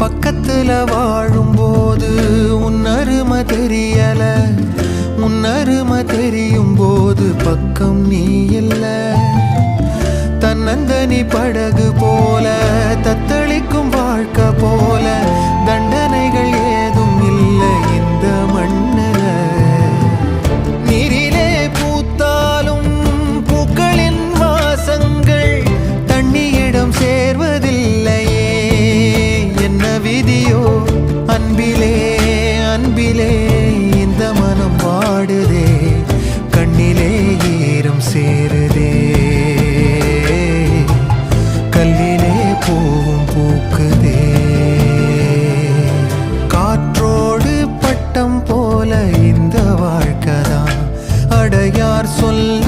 பக்கத்துல வாழும்போது உன்னருமை தெரியல. உன்னருமை தெரியும் போது பக்கம் நீ இல்ல. தன்னந்தனி படகு போ அன்பிலே இந்த மனம் பாடுதே கண்ணிலே ஈரம் சேருதே. கல்லிலே பூவும் பூக்குதே. காற்றோடு பட்டம் போல இந்த வாழ்க்கதான் அடையார் சொல்ல